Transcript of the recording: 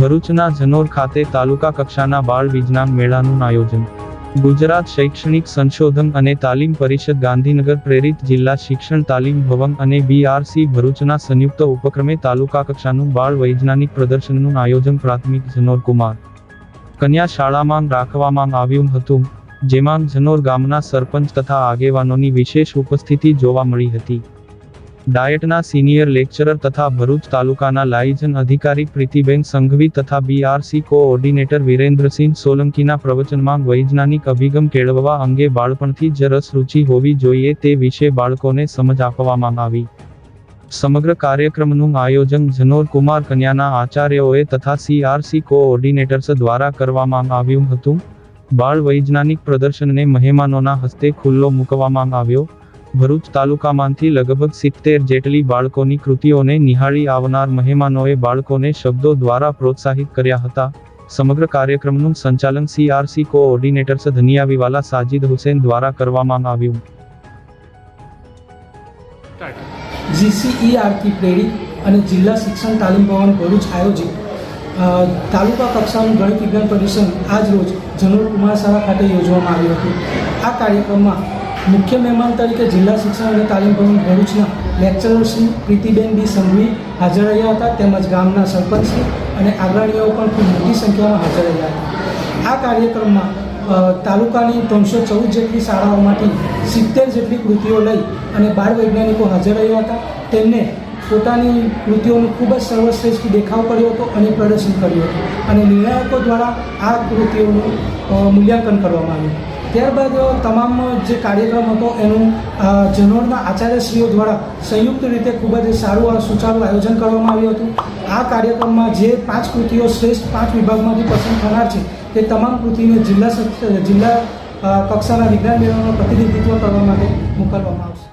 ભરૂચના જનોર ખાતે તાલુકા કક્ષાના બાળ વિજ્ઞાન મેળાનું આયોજન. ગુજરાત શૈક્ષણિક સંશોધન અને તાલીમ પરિષદ ગાંધીનગર પ્રેરિત જિલ્લા શિક્ષણ તાલીમ ભવન અને બીઆરસી ભરૂચના સંયુક્ત ઉપક્રમે તાલુકા કક્ષાનું બાળ વૈજ્ઞાનિક પ્રદર્શનનું આયોજન પ્રાથમિક જનોર કુમાર. કન્યા શાળામાં રાખવામાં આવ્યું હતું, જેમાં જનોર ગામના સરપંચ તથા આગેવાનોની વિશેષ ઉપસ્થિતિ જોવા મળી હતી. ડાયટના સિનિયર લેક્ચરર તથા ભરૂચ તાલુકાના લાયજન અધિકારી પ્રીતિબેન સંઘવી તથા બીઆરસી કોઓર્ડિનેટર વિરેન્દ્રસિંહ સોલંકીના પ્રવચનમાં વૈજ્ઞાનિક અભિગમ કેળવવા અંગે બાળપણથી જ રસ રૂચિ હોવી જોઈએ તે વિશે બાળકોને સમજ આપવામાં આવી. સમગ્ર કાર્યક્રમનું આયોજન જનોર કુમાર કન્યાના આચાર્યોએ તથા સીઆરસી કોઓર્ડિનેટર્સ દ્વારા કરવામાં આવ્યું હતું. બાળ વૈજ્ઞાનિક પ્રદર્શનને મહેમાનોના હસ્તે ખુલ્લો મૂકવામાં આવ્યો. ભરૂચ તાલુકામાંથી લગભગ સિત્તેર જેટલી બાળકોની કૃતિઓને નિહાળી આવનાર મહેમાનોએ બાળકોને શબ્દો દ્વારા પ્રોત્સાહિત કર્યા હતા. સમગ્ર કાર્યક્રમનું સંચાલન સીઆરસી કોઓર્ડિનેટર્સ ધનિયાવીવાલા સાજિદ હુસેન દ્વારા કરવામાં આવ્યું. જીસીઈઆરથી પ્રેરિત અને જિલ્લા શિક્ષણ તાલીમ ભવન ભરૂચ આયોજિત તાલુકા કક્ષાનું ગણિત વિજ્ઞાન પ્રદર્શન આજ રોજ જનોર કુમાર શાળા ખાતે યોજવામાં આવ્યું હતું. આ કાર્યક્રમમાં મુખ્ય મહેમાન તરીકે જિલ્લા શિક્ષણ અને તાલીમ ભવન ભરૂચના લેક્ચરર શ્રી પ્રીતિબેન બી સંઘવી હાજર રહ્યા હતા. તેમજ ગામના સરપંચ અને આગ્રણીઓ પણ ખૂબ મોટી સંખ્યામાં હાજર રહ્યા હતા. આ કાર્યક્રમમાં તાલુકાની ત્રણસો ચૌદ જેટલી શાળાઓમાંથી સિત્તેર જેટલી કૃતિઓ લઈ અને બાળ વૈજ્ઞાનિકો હાજર રહ્યા હતા. તેમને પોતાની કૃતિઓનો ખૂબ જ સર્વશ્રેષ્ઠ દેખાવ કર્યો હતો અને પ્રદર્શન કર્યું હતું. અને નિર્ણાયકો દ્વારા આ કૃતિઓનું મૂલ્યાંકન કરવામાં આવ્યું. ત્યારબાદ તમામ જે કાર્યક્રમ હતો એનું જનોરના આચાર્યશ્રીઓ દ્વારા સંયુક્ત રીતે ખૂબ જ સારું આ સુચારું આયોજન કરવામાં આવ્યું હતું. આ કાર્યક્રમમાં જે પાંચ કૃતિઓ શ્રેષ્ઠ પાંચ વિભાગમાંથી પસંદ થનાર છે, તે તમામ કૃતિને જિલ્લા જિલ્લા કક્ષાના વિજ્ઞાન મેળાનું પ્રતિનિધિત્વ કરવા માટે મોકલવામાં આવશે.